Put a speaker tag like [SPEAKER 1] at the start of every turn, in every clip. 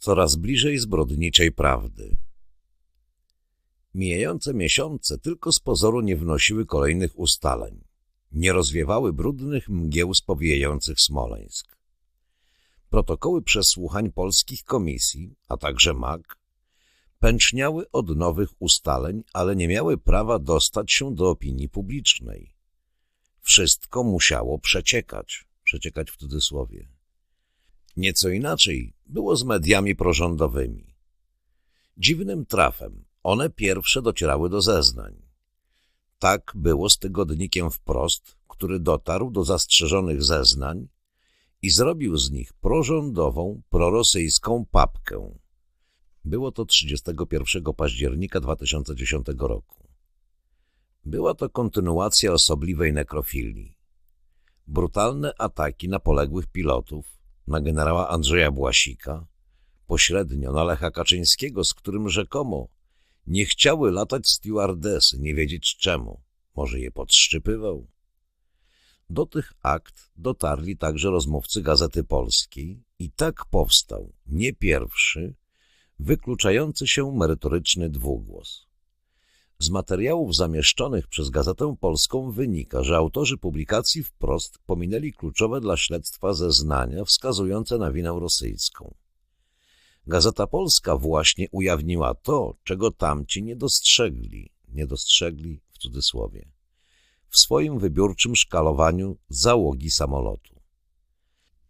[SPEAKER 1] coraz bliżej zbrodniczej prawdy. Mijające miesiące tylko z pozoru nie wnosiły kolejnych ustaleń, nie rozwiewały brudnych mgieł spowijających Smoleńsk. Protokoły przesłuchań polskich komisji, a także MAG, pęczniały od nowych ustaleń, ale nie miały prawa dostać się do opinii publicznej. Wszystko musiało przeciekać, przeciekać w cudzysłowie. Nieco inaczej było z mediami prorządowymi. Dziwnym trafem one pierwsze docierały do zeznań. Tak było z tygodnikiem wprost, który dotarł do zastrzeżonych zeznań i zrobił z nich prorządową, prorosyjską papkę. Było to 31 października 2010 roku. Była to kontynuacja osobliwej nekrofilii. Brutalne ataki na poległych pilotów, na generała Andrzeja Błasika, pośrednio na Lecha Kaczyńskiego, z którym rzekomo nie chciały latać stewardesy, nie wiedzieć czemu. Może je podszczypywał? Do tych akt dotarli także rozmówcy Gazety Polskiej i tak powstał nie pierwszy, wykluczający się merytoryczny dwugłos. Z materiałów zamieszczonych przez Gazetę Polską wynika, że autorzy publikacji wprost pominęli kluczowe dla śledztwa zeznania wskazujące na winę rosyjską. Gazeta Polska właśnie ujawniła to, czego tamci nie dostrzegli, nie dostrzegli w cudzysłowie, w swoim wybiórczym szkalowaniu załogi samolotu.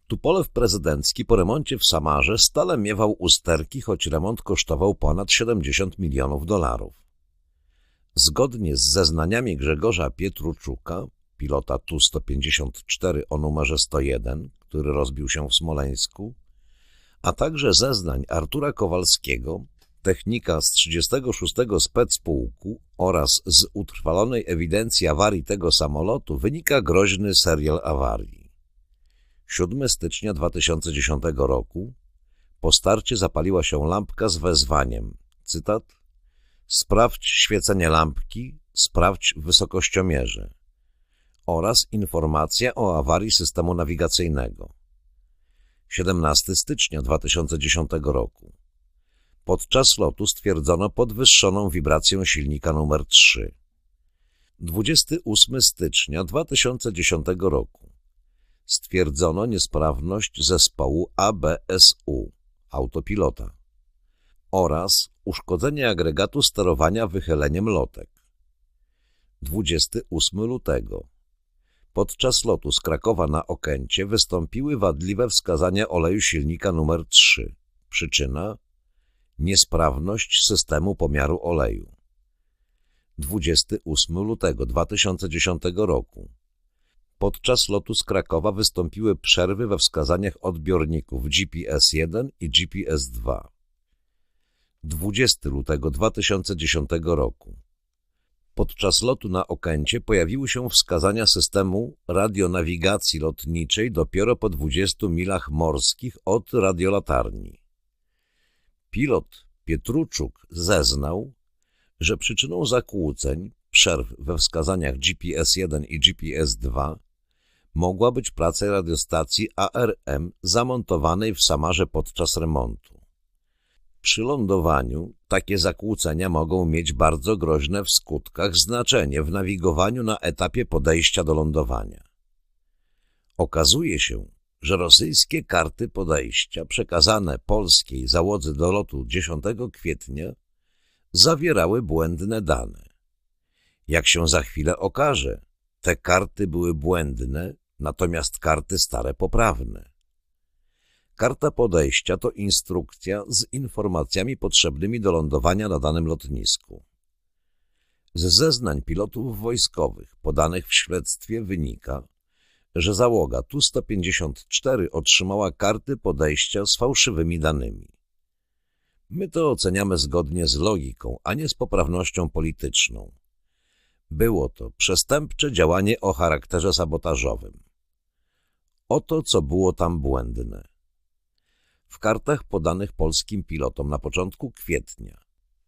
[SPEAKER 1] Tupolew prezydencki po remoncie w Samarze stale miewał usterki, choć remont kosztował ponad 70 milionów dolarów. Zgodnie z zeznaniami Grzegorza Pietruczuka, pilota Tu-154 o numerze 101, który rozbił się w Smoleńsku, a także zeznań Artura Kowalskiego, technika z 36 specpułku oraz z utrwalonej ewidencji awarii tego samolotu wynika groźny serial awarii. 7 stycznia 2010 roku po starcie zapaliła się lampka z wezwaniem, cytat, sprawdź świecenie lampki, sprawdź wysokościomierze oraz informacja o awarii systemu nawigacyjnego. 17 stycznia 2010 roku. Podczas lotu stwierdzono podwyższoną wibrację silnika numer 3. 28 stycznia 2010 roku. Stwierdzono niesprawność zespołu ABSU, autopilota, oraz uszkodzenie agregatu sterowania wychyleniem lotek. 28 lutego Podczas lotu z Krakowa na Okęcie wystąpiły wadliwe wskazania oleju silnika numer 3. Przyczyna? Niesprawność systemu pomiaru oleju. 28 lutego 2010 roku. Podczas lotu z Krakowa wystąpiły przerwy we wskazaniach odbiorników GPS-1 i GPS-2. 20 lutego 2010 roku. Podczas lotu na Okęcie pojawiły się wskazania systemu radionawigacji lotniczej dopiero po 20 milach morskich od radiolatarni. Pilot Pietruczuk zeznał, że przyczyną zakłóceń, przerw we wskazaniach GPS-1 i GPS-2 mogła być praca radiostacji ARM zamontowanej w Samarze podczas remontu. Przy lądowaniu takie zakłócenia mogą mieć bardzo groźne w skutkach znaczenie w nawigowaniu na etapie podejścia do lądowania. Okazuje się, że rosyjskie karty podejścia przekazane polskiej załodze do lotu 10 kwietnia zawierały błędne dane. Jak się za chwilę okaże, te karty były błędne, natomiast karty stare poprawne. Karta podejścia to instrukcja z informacjami potrzebnymi do lądowania na danym lotnisku. Z zeznań pilotów wojskowych podanych w śledztwie wynika, że załoga Tu-154 otrzymała karty podejścia z fałszywymi danymi. My to oceniamy zgodnie z logiką, a nie z poprawnością polityczną. Było to przestępcze działanie o charakterze sabotażowym. Oto, co było tam błędne w kartach podanych polskim pilotom na początku kwietnia.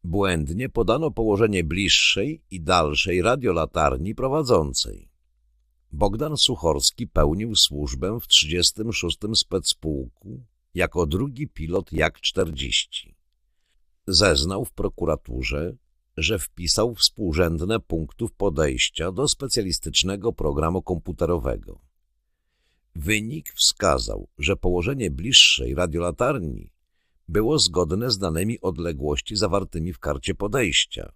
[SPEAKER 1] Błędnie podano położenie bliższej i dalszej radiolatarni prowadzącej. Bogdan Suchorski pełnił służbę w 36. specpułku jako drugi pilot Jak-40. Zeznał w prokuraturze, że wpisał współrzędne punktów podejścia do specjalistycznego programu komputerowego. Wynik wskazał, że położenie bliższej radiolatarni było zgodne z danymi odległości zawartymi w karcie podejścia.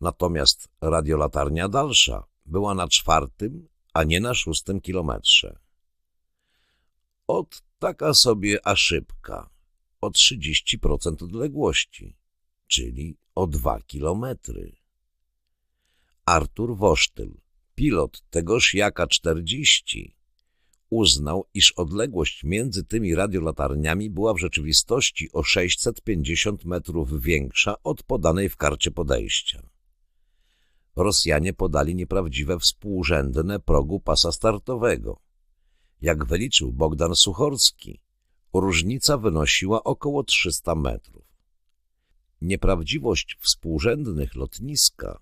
[SPEAKER 1] Natomiast radiolatarnia dalsza była na czwartym, a nie na szóstym kilometrze. Od taka sobie a szybka, o 30% odległości, czyli o dwa kilometry. Artur Wosztyl, pilot tegoż Jaka 40, uznał, iż odległość między tymi radiolatarniami była w rzeczywistości o 650 metrów większa od podanej w karcie podejścia. Rosjanie podali nieprawdziwe współrzędne progu pasa startowego. Jak wyliczył Bogdan Suchorski, różnica wynosiła około 300 metrów. Nieprawdziwość współrzędnych lotniska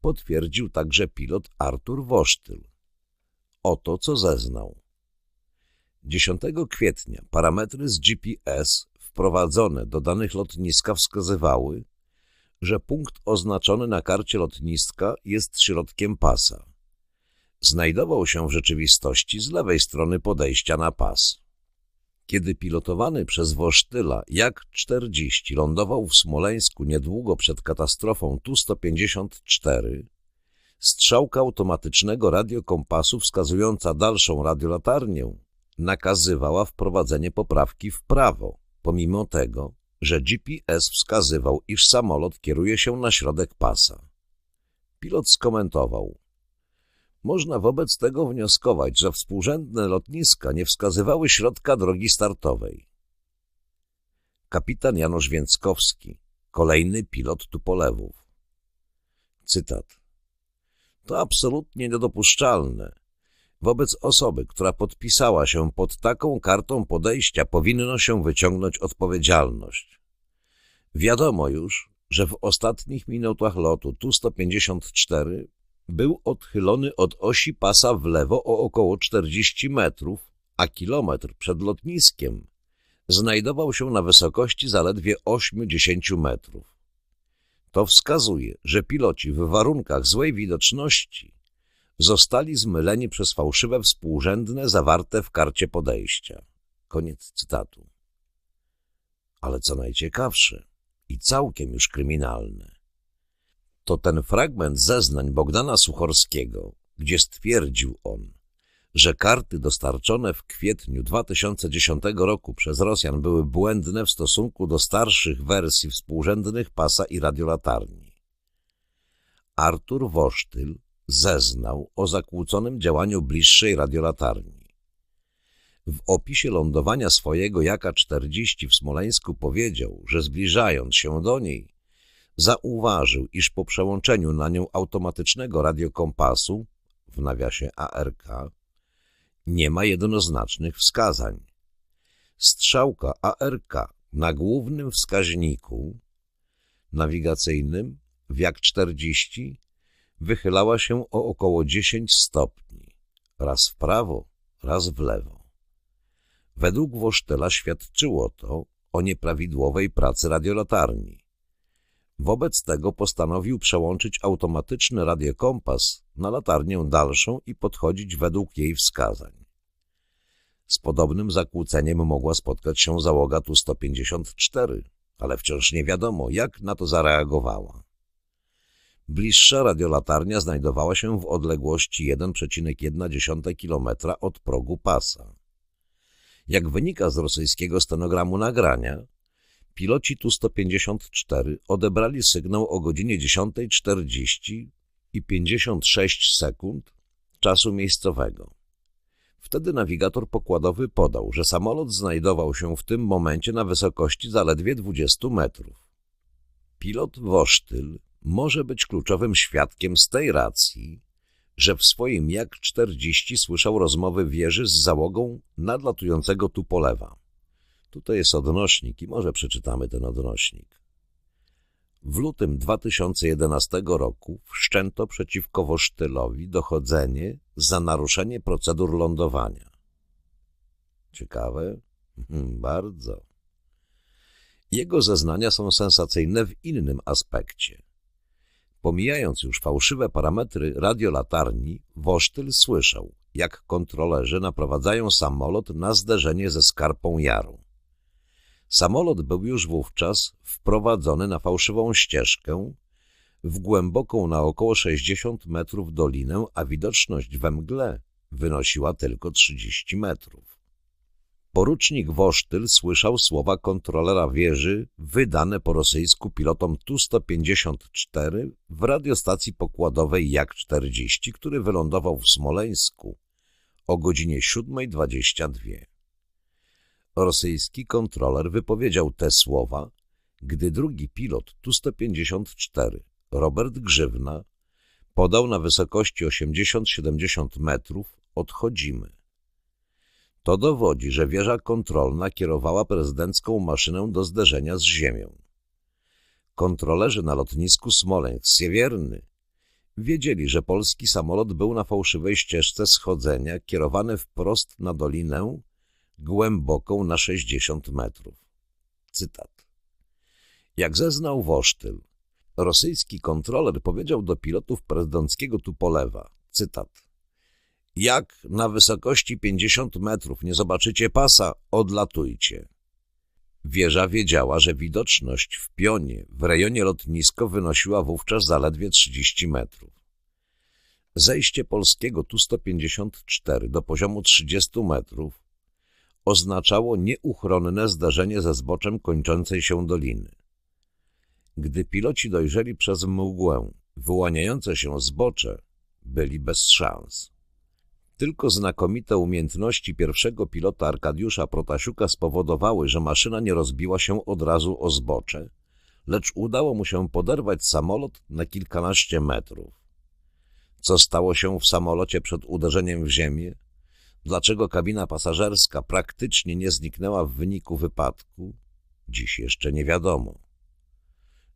[SPEAKER 1] potwierdził także pilot Artur Wosztyl. Oto co zeznał. 10 kwietnia parametry z GPS wprowadzone do danych lotniska wskazywały, że punkt oznaczony na karcie lotniska jest środkiem pasa. Znajdował się w rzeczywistości z lewej strony podejścia na pas. Kiedy pilotowany przez Wosztyla Jak-40 lądował w Smoleńsku niedługo przed katastrofą Tu-154, strzałka automatycznego radiokompasu wskazująca dalszą radiolatarnię nakazywała wprowadzenie poprawki w prawo, pomimo tego, że GPS wskazywał, iż samolot kieruje się na środek pasa. Pilot skomentował. Można wobec tego wnioskować, że współrzędne lotniska nie wskazywały środka drogi startowej. Kapitan Janusz Więckowski, kolejny pilot Tupolewów. Cytat. To absolutnie niedopuszczalne. Wobec osoby, która podpisała się pod taką kartą podejścia, powinno się wyciągnąć odpowiedzialność. Wiadomo już, że w ostatnich minutach lotu Tu-154 był odchylony od osi pasa w lewo o około 40 metrów, a kilometr przed lotniskiem znajdował się na wysokości zaledwie 8-10 metrów. To wskazuje, że piloci w warunkach złej widoczności zostali zmyleni przez fałszywe współrzędne zawarte w karcie podejścia. Koniec cytatu. Ale co najciekawsze i całkiem już kryminalne, to ten fragment zeznań Bogdana Suchorskiego, gdzie stwierdził on, że karty dostarczone w kwietniu 2010 roku przez Rosjan były błędne w stosunku do starszych wersji współrzędnych pasa i radiolatarni. Artur Wosztyl zeznał o zakłóconym działaniu bliższej radiolatarni. W opisie lądowania swojego Jaka-40 w Smoleńsku powiedział, że zbliżając się do niej, zauważył, iż po przełączeniu na nią automatycznego radiokompasu, w nawiasie ARK, nie ma jednoznacznych wskazań. Strzałka ARK na głównym wskaźniku nawigacyjnym w jak 40 wychylała się o około 10 stopni, raz w prawo, raz w lewo. Według Wosztela świadczyło to o nieprawidłowej pracy radiolatarni. Wobec tego postanowił przełączyć automatyczny radiokompas na latarnię dalszą i podchodzić według jej wskazań. Z podobnym zakłóceniem mogła spotkać się załoga Tu-154, ale wciąż nie wiadomo, jak na to zareagowała. Bliższa radiolatarnia znajdowała się w odległości 1,1 km od progu pasa. Jak wynika z rosyjskiego stenogramu nagrania, piloci Tu-154 odebrali sygnał o godzinie 10.40 i 56 sekund czasu miejscowego. Wtedy nawigator pokładowy podał, że samolot znajdował się w tym momencie na wysokości zaledwie 20 metrów. Pilot Wosztyl może być kluczowym świadkiem z tej racji, że w swoim Jak-40 słyszał rozmowy wieży z załogą nadlatującego tu polewa. Tutaj jest odnośnik i może przeczytamy ten odnośnik. W lutym 2011 roku wszczęto przeciwko Wosztylowi dochodzenie za naruszenie procedur lądowania. Ciekawe? Hmm, bardzo. Jego zeznania są sensacyjne w innym aspekcie. Pomijając już fałszywe parametry radiolatarni, Wosztyl słyszał, jak kontrolerzy naprowadzają samolot na zderzenie ze skarpą jaru. Samolot był już wówczas wprowadzony na fałszywą ścieżkę, w głęboką na około 60 metrów dolinę, a widoczność we mgle wynosiła tylko 30 metrów. Porucznik Wosztyl słyszał słowa kontrolera wieży wydane po rosyjsku pilotom Tu-154 w radiostacji pokładowej Jak-40, który wylądował w Smoleńsku o godzinie 7.22. Rosyjski kontroler wypowiedział te słowa, gdy drugi pilot Tu-154, Robert Grzywna, podał na wysokości 80-70 metrów odchodzimy. To dowodzi, że wieża kontrolna kierowała prezydencką maszynę do zderzenia z ziemią. Kontrolerzy na lotnisku Smoleńsk-Siewierny wiedzieli, że polski samolot był na fałszywej ścieżce schodzenia kierowany wprost na dolinę głęboką na 60 metrów. Cytat. Jak zeznał Wosztyl, rosyjski kontroler powiedział do pilotów prezydenckiego Tupolewa, cytat, jak na wysokości 50 metrów nie zobaczycie pasa, odlatujcie. Wieża wiedziała, że widoczność w pionie w rejonie lotnisko wynosiła wówczas zaledwie 30 metrów. Zejście polskiego Tu-154 do poziomu 30 metrów oznaczało nieuchronne zdarzenie ze zboczem kończącej się doliny. Gdy piloci dojrzeli przez mgłę wyłaniające się zbocze, byli bez szans. Tylko znakomite umiejętności pierwszego pilota Arkadiusza Protasiuka spowodowały, że maszyna nie rozbiła się od razu o zbocze, lecz udało mu się poderwać samolot na kilkanaście metrów. Co stało się w samolocie przed uderzeniem w ziemię? Dlaczego kabina pasażerska praktycznie nie zniknęła w wyniku wypadku? Dziś jeszcze nie wiadomo.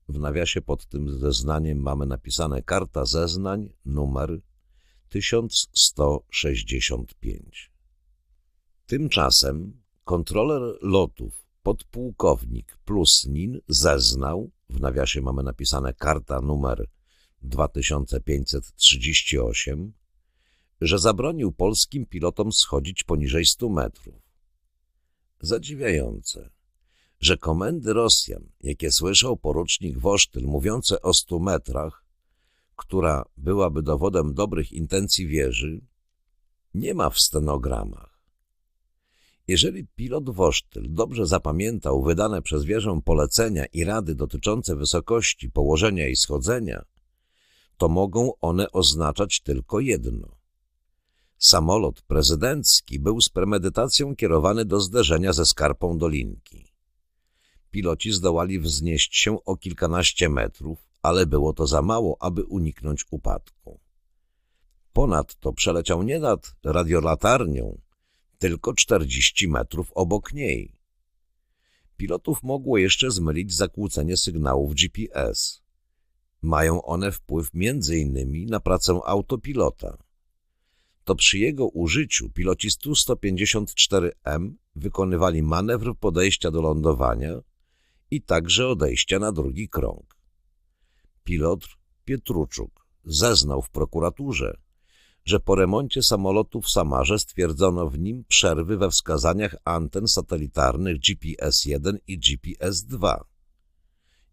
[SPEAKER 1] W nawiasie pod tym zeznaniem mamy napisane karta zeznań, numer 1165. Tymczasem kontroler lotów podpułkownik Plusnin zeznał, w nawiasie mamy napisane karta numer 2538, że zabronił polskim pilotom schodzić poniżej 100 metrów. Zadziwiające, że komendy Rosjan, jakie słyszał porucznik Wosztyl mówiące o 100 metrach, która byłaby dowodem dobrych intencji wieży, nie ma w stenogramach. Jeżeli pilot Wosztyl dobrze zapamiętał wydane przez wieżę polecenia i rady dotyczące wysokości, położenia i schodzenia, to mogą one oznaczać tylko jedno. Samolot prezydencki był z premedytacją kierowany do zderzenia ze skarpą Dolinki. Piloci zdołali wznieść się o kilkanaście metrów, ale było to za mało, aby uniknąć upadku. Ponadto przeleciał nie nad radiolatarnią, tylko 40 metrów obok niej. Pilotów mogło jeszcze zmylić zakłócenie sygnałów GPS. Mają one wpływ m.in. na pracę autopilota. To przy jego użyciu piloci Tu-154M wykonywali manewr podejścia do lądowania i także odejścia na drugi krąg. Pilotr Pietruczuk zeznał w prokuraturze, że po remoncie samolotu w Samarze stwierdzono w nim przerwy we wskazaniach anten satelitarnych GPS-1 i GPS-2.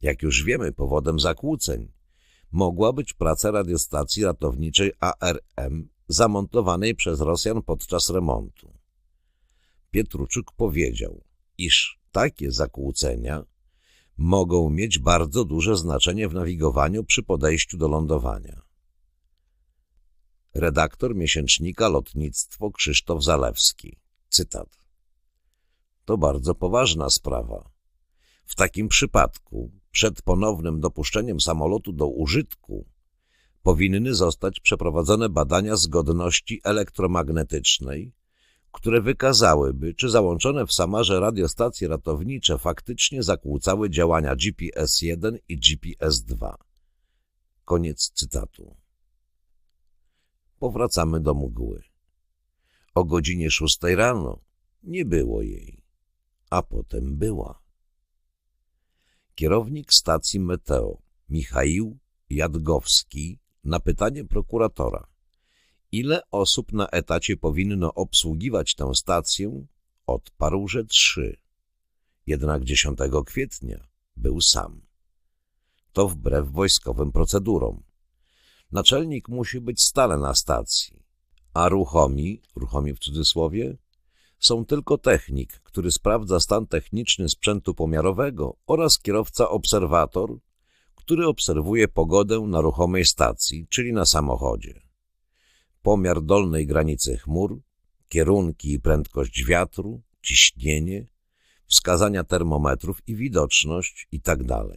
[SPEAKER 1] Jak już wiemy, powodem zakłóceń mogła być praca radiostacji ratowniczej ARM zamontowanej przez Rosjan podczas remontu. Pietruczuk powiedział, iż takie zakłócenia mogą mieć bardzo duże znaczenie w nawigowaniu przy podejściu do lądowania. Redaktor miesięcznika Lotnictwo Krzysztof Zalewski. Cytat. To bardzo poważna sprawa. W takim przypadku, przed ponownym dopuszczeniem samolotu do użytku, powinny zostać przeprowadzone badania zgodności elektromagnetycznej które wykazałyby, czy załączone w Samarze radiostacje ratownicze faktycznie zakłócały działania GPS-1 i GPS-2. Koniec cytatu. Powracamy do mgły. O godzinie szóstej rano nie było jej. a potem była. Kierownik stacji Meteo, Michał Jadgowski, na pytanie prokuratora, ile osób na etacie powinno obsługiwać tę stację, odparł, że trzy. Jednak 10 kwietnia był sam. To wbrew wojskowym procedurom. Naczelnik musi być stale na stacji, a ruchomi, ruchomi w cudzysłowie, są tylko technik, który sprawdza stan techniczny sprzętu pomiarowego oraz kierowca-obserwator, który obserwuje pogodę na ruchomej stacji, czyli na samochodzie. Pomiar dolnej granicy chmur, kierunki i prędkość wiatru, ciśnienie, wskazania termometrów i widoczność itd. Tak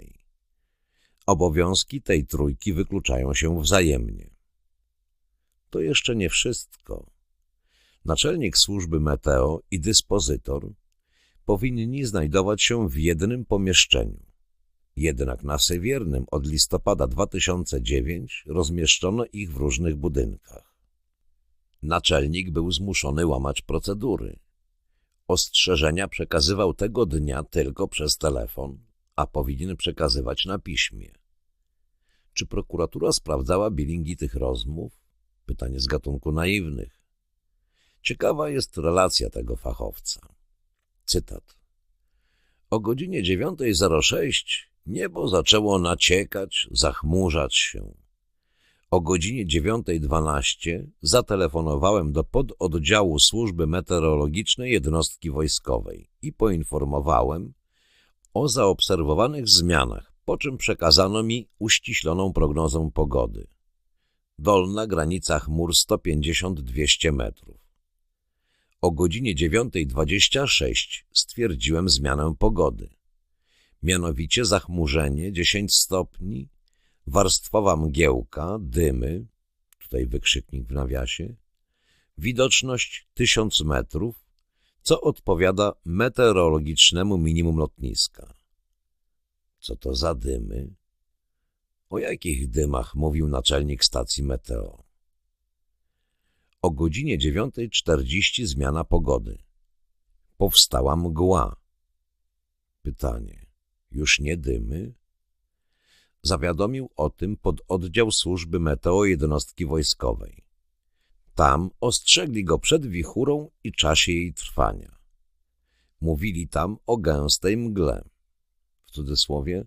[SPEAKER 1] Obowiązki tej trójki wykluczają się wzajemnie. To jeszcze nie wszystko. Naczelnik służby meteo i dyspozytor powinni znajdować się w jednym pomieszczeniu. Jednak na Sewiernym od listopada 2009 rozmieszczono ich w różnych budynkach. Naczelnik był zmuszony łamać procedury. Ostrzeżenia przekazywał tego dnia tylko przez telefon, a powinien przekazywać na piśmie. Czy prokuratura sprawdzała bilingi tych rozmów? Pytanie z gatunku naiwnych. Ciekawa jest relacja tego fachowca. Cytat. O godzinie 9.06 niebo zaczęło naciekać, zachmurzać się. O godzinie 9.12 zatelefonowałem do pododdziału służby meteorologicznej jednostki wojskowej i poinformowałem o zaobserwowanych zmianach, po czym przekazano mi uściśloną prognozę pogody. Dolna granica chmur 150-200 metrów. O godzinie 9.26 stwierdziłem zmianę pogody. Mianowicie zachmurzenie 10 stopni, warstwowa mgiełka, dymy, tutaj wykrzyknik w nawiasie, widoczność 1000 metrów, co odpowiada meteorologicznemu minimum lotniska. Co to za dymy? O jakich dymach mówił naczelnik stacji meteo? O godzinie 9.40 zmiana pogody. Powstała mgła. Pytanie. Już nie dymy? Zawiadomił o tym pod oddział służby meteo jednostki wojskowej. Tam ostrzegli go przed wichurą i czasie jej trwania. Mówili tam o gęstej mgle, w cudzysłowie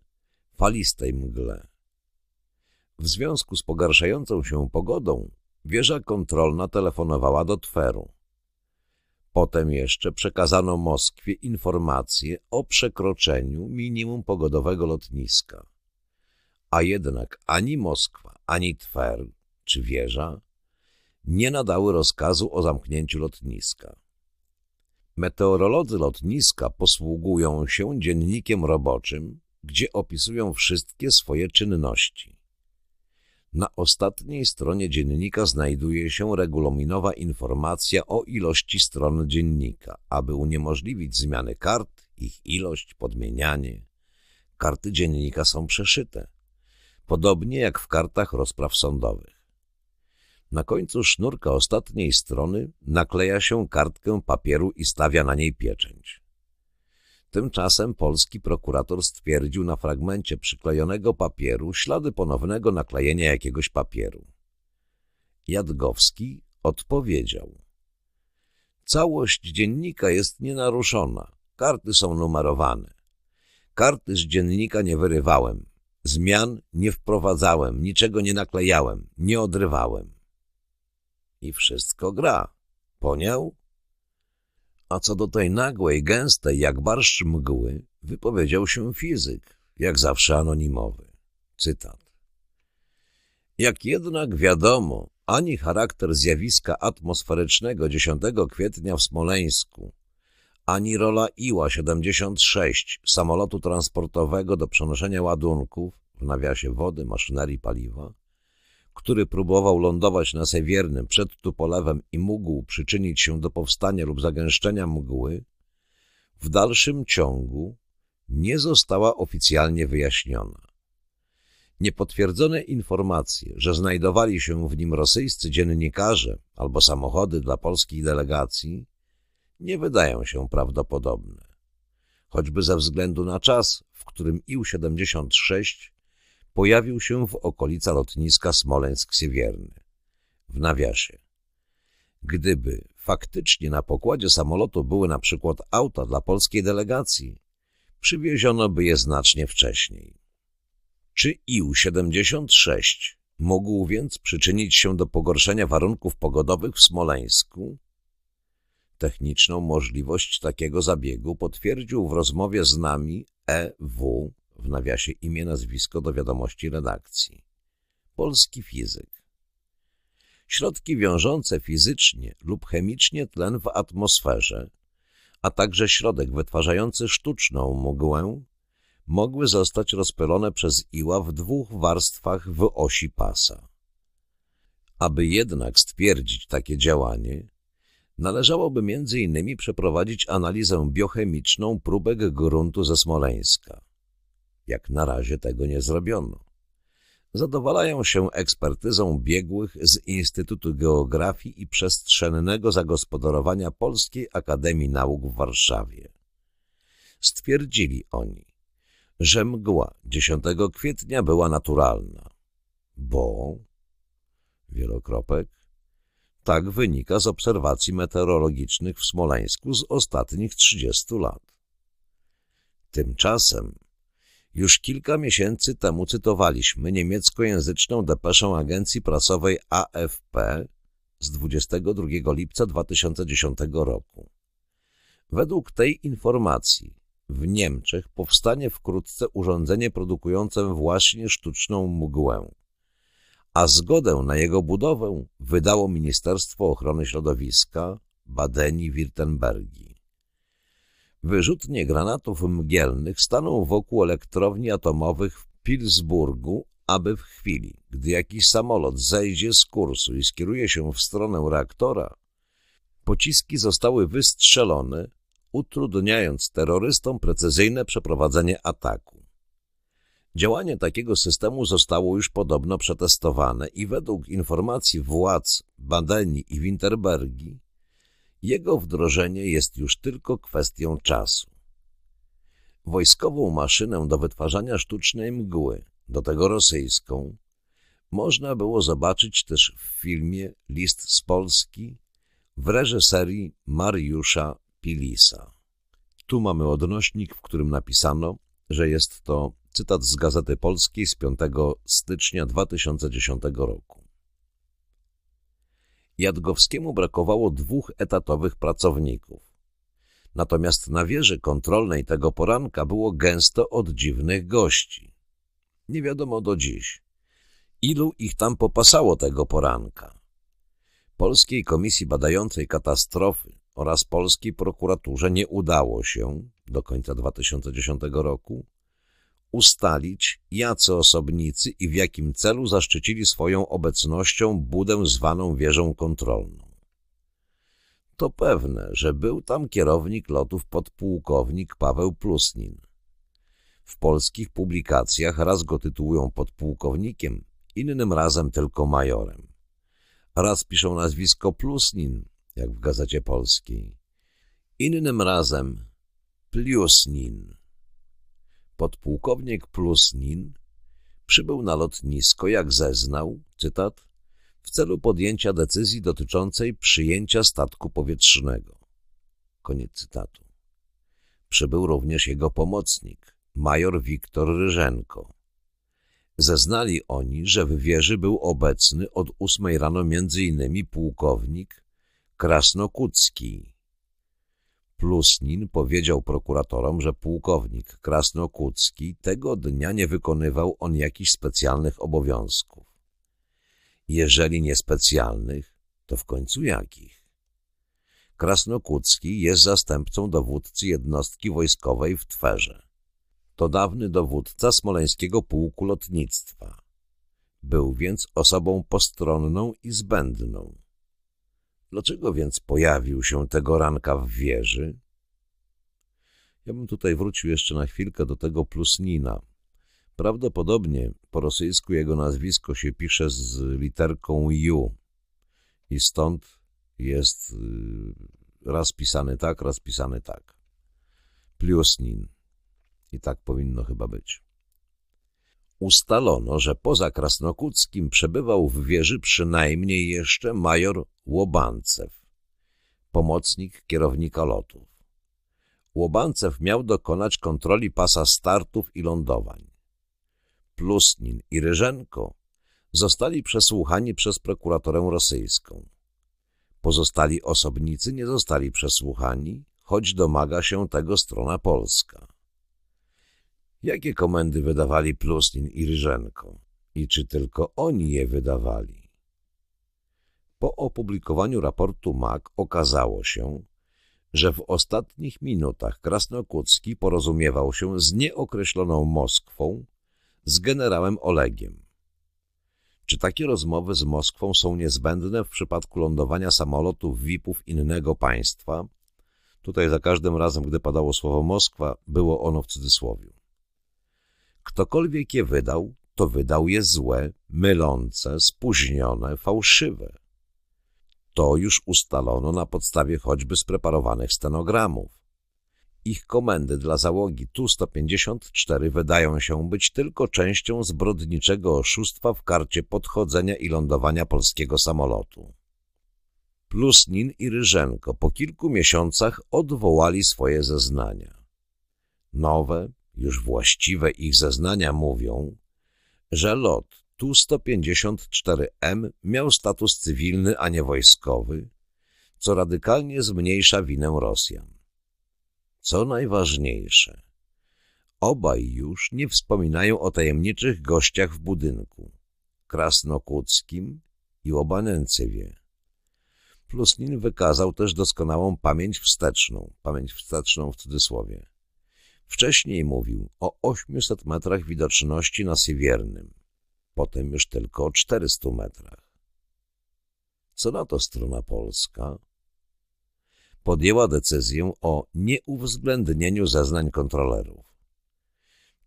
[SPEAKER 1] falistej mgle. W związku z pogarszającą się pogodą wieża kontrolna telefonowała do Tweru. Potem jeszcze przekazano Moskwie informacje o przekroczeniu minimum pogodowego lotniska. A jednak ani Moskwa, ani Twer, czy wieża, nie nadały rozkazu o zamknięciu lotniska. Meteorolodzy lotniska posługują się dziennikiem roboczym, gdzie opisują wszystkie swoje czynności. Na ostatniej stronie dziennika znajduje się regulaminowa informacja o ilości stron dziennika, aby uniemożliwić zmiany kart, ich ilość, podmienianie. Karty dziennika są przeszyte, podobnie jak w kartach rozpraw sądowych. Na końcu sznurka ostatniej strony nakleja się kartkę papieru i stawia na niej pieczęć. Tymczasem polski prokurator stwierdził na fragmencie przyklejonego papieru ślady ponownego naklejenia jakiegoś papieru. Jadgowski odpowiedział. Całość dziennika jest nienaruszona. Karty są numerowane. Karty z dziennika nie wyrywałem. Zmian nie wprowadzałem, niczego nie naklejałem, nie odrywałem. I wszystko gra. Poniał? A co do tej nagłej, gęstej, jak barszcz mgły, wypowiedział się fizyk, jak zawsze anonimowy. Cytat. Jak jednak wiadomo, ani charakter zjawiska atmosferycznego 10 kwietnia w Smoleńsku, ani rola Iła-76 samolotu transportowego do przenoszenia ładunków, w nawiasie wody, maszynerii, paliwa, który próbował lądować na Sewiernym przed Tupolewem i mógł przyczynić się do powstania lub zagęszczenia mgły, w dalszym ciągu nie została oficjalnie wyjaśniona. Niepotwierdzone informacje, że znajdowali się w nim rosyjscy dziennikarze albo samochody dla polskich delegacji, nie wydają się prawdopodobne. choćby ze względu na czas, w którym Ił-76 pojawił się w okolica lotniska Smoleńsk-Siewierny. W nawiasie. Gdyby faktycznie na pokładzie samolotu były na przykład auta dla polskiej delegacji, przywieziono by je znacznie wcześniej. Czy Ił-76 mógł więc przyczynić się do pogorszenia warunków pogodowych w Smoleńsku? Techniczną możliwość takiego zabiegu potwierdził w rozmowie z nami E.W. w nawiasie imię, nazwisko do wiadomości redakcji. Polski fizyk. Środki wiążące fizycznie lub chemicznie tlen w atmosferze, a także środek wytwarzający sztuczną mgłę mogły zostać rozpylone przez iła w dwóch warstwach w osi pasa. Aby jednak stwierdzić takie działanie, należałoby innymi przeprowadzić analizę biochemiczną próbek gruntu ze Smoleńska. Jak na razie tego nie zrobiono. Zadowalają się ekspertyzą biegłych z Instytutu Geografii i Przestrzennego Zagospodarowania Polskiej Akademii Nauk w Warszawie. Stwierdzili oni, że mgła 10 kwietnia była naturalna, bo... Wielokropek. Tak wynika z obserwacji meteorologicznych w Smoleńsku z ostatnich 30 lat. Tymczasem już kilka miesięcy temu cytowaliśmy niemieckojęzyczną depeszę agencji prasowej AFP z 22 lipca 2010 roku. Według tej informacji w Niemczech powstanie wkrótce urządzenie produkujące właśnie sztuczną mgłę, a zgodę na jego budowę wydało Ministerstwo Ochrony Środowiska Badenii-Wirtembergi. Wyrzutnie granatów mgielnych staną wokół elektrowni atomowych w Pilsburgu, aby w chwili, gdy jakiś samolot zejdzie z kursu i skieruje się w stronę reaktora, pociski zostały wystrzelone utrudniając terrorystom precyzyjne przeprowadzenie ataku. Działanie takiego systemu zostało już podobno przetestowane i według informacji władz Badenii i Winterbergi jego wdrożenie jest już tylko kwestią czasu. Wojskową maszynę do wytwarzania sztucznej mgły, do tego rosyjską, można było zobaczyć też w filmie List z Polski w reżyserii Mariusza Pilisa. Tu mamy odnośnik, w którym napisano, że jest to cytat z Gazety Polskiej z 5 stycznia 2010 roku. Jadgowskiemu brakowało dwóch etatowych pracowników. Natomiast na wieży kontrolnej tego poranka było gęsto od dziwnych gości. Nie wiadomo do dziś, ilu ich tam popasało tego poranka. Polskiej Komisji Badającej Katastrofy oraz polskiej prokuraturze nie udało się do końca 2010 roku ustalić, jacy osobnicy i w jakim celu zaszczycili swoją obecnością budę zwaną wieżą kontrolną. To pewne, że był tam kierownik lotów podpułkownik Paweł Plusnin. W polskich publikacjach raz go tytułują podpułkownikiem, innym razem tylko majorem. Raz piszą nazwisko Plusnin, jak w Gazecie Polskiej. Innym razem Plusnin. Podpułkownik Plusnin przybył na lotnisko, jak zeznał, cytat, w celu podjęcia decyzji dotyczącej przyjęcia statku powietrznego. Koniec cytatu. Przybył również jego pomocnik, major Wiktor Ryżenko. Zeznali oni, że w wieży był obecny od ósmej rano innymi pułkownik Krasnokucki. Plusnin powiedział prokuratorom, że pułkownik Krasnokucki tego dnia nie wykonywał on jakichś specjalnych obowiązków. Jeżeli nie specjalnych, to w końcu jakich? Krasnokucki jest zastępcą dowódcy jednostki wojskowej w Twerze. To dawny dowódca smoleńskiego pułku lotnictwa. Był więc osobą postronną i zbędną. Dlaczego więc pojawił się tego ranka w wieży? Ja bym tutaj wrócił jeszcze na chwilkę do tego Plusnina. Prawdopodobnie po rosyjsku jego nazwisko się pisze z literką U i stąd jest y, raz pisany tak, raz pisany tak. Plusnin. I tak powinno chyba być. Ustalono, że poza Krasnokuckim przebywał w wieży przynajmniej jeszcze major Łobancew, pomocnik kierownika lotów. Łobancew miał dokonać kontroli pasa startów i lądowań. Plusnin i Ryżenko zostali przesłuchani przez prokuratorę rosyjską. Pozostali osobnicy nie zostali przesłuchani, choć domaga się tego strona polska. Jakie komendy wydawali Plusnin i Ryżenko? I czy tylko oni je wydawali? Po opublikowaniu raportu MAK okazało się, że w ostatnich minutach Krasnokucki porozumiewał się z nieokreśloną Moskwą, z generałem Olegiem. Czy takie rozmowy z Moskwą są niezbędne w przypadku lądowania samolotów VIP-ów innego państwa? Tutaj za każdym razem, gdy padało słowo Moskwa, było ono w cudzysłowie. Ktokolwiek je wydał, to wydał je złe, mylące, spóźnione, fałszywe. To już ustalono na podstawie choćby spreparowanych stenogramów. Ich komendy dla załogi Tu-154 wydają się być tylko częścią zbrodniczego oszustwa w karcie podchodzenia i lądowania polskiego samolotu. Plusnin i Ryżenko po kilku miesiącach odwołali swoje zeznania. Nowe, już właściwe ich zeznania mówią, że lot Tu-154M miał status cywilny, a nie wojskowy, co radykalnie zmniejsza winę Rosjan. Co najważniejsze, obaj już nie wspominają o tajemniczych gościach w budynku, Krasnokuckim i Łobanencywie. Plusnin wykazał też doskonałą pamięć wsteczną, pamięć wsteczną w cudzysłowie. Wcześniej mówił o 800 metrach widoczności na Siewiernym, potem już tylko o 400 metrach. Co na to strona polska? Podjęła decyzję o nieuwzględnieniu zeznań kontrolerów.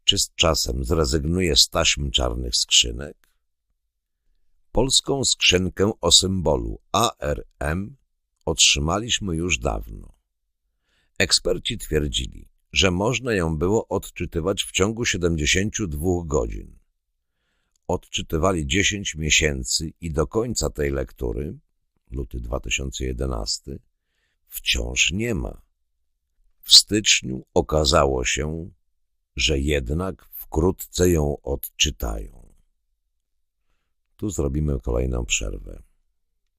[SPEAKER 1] Czy z czasem zrezygnuje z taśm czarnych skrzynek? Polską skrzynkę o symbolu ARM otrzymaliśmy już dawno. Eksperci twierdzili, że można ją było odczytywać w ciągu 72 godzin. Odczytywali 10 miesięcy i do końca tej lektury, luty 2011, wciąż nie ma. W styczniu okazało się, że jednak wkrótce ją odczytają. Tu zrobimy kolejną przerwę.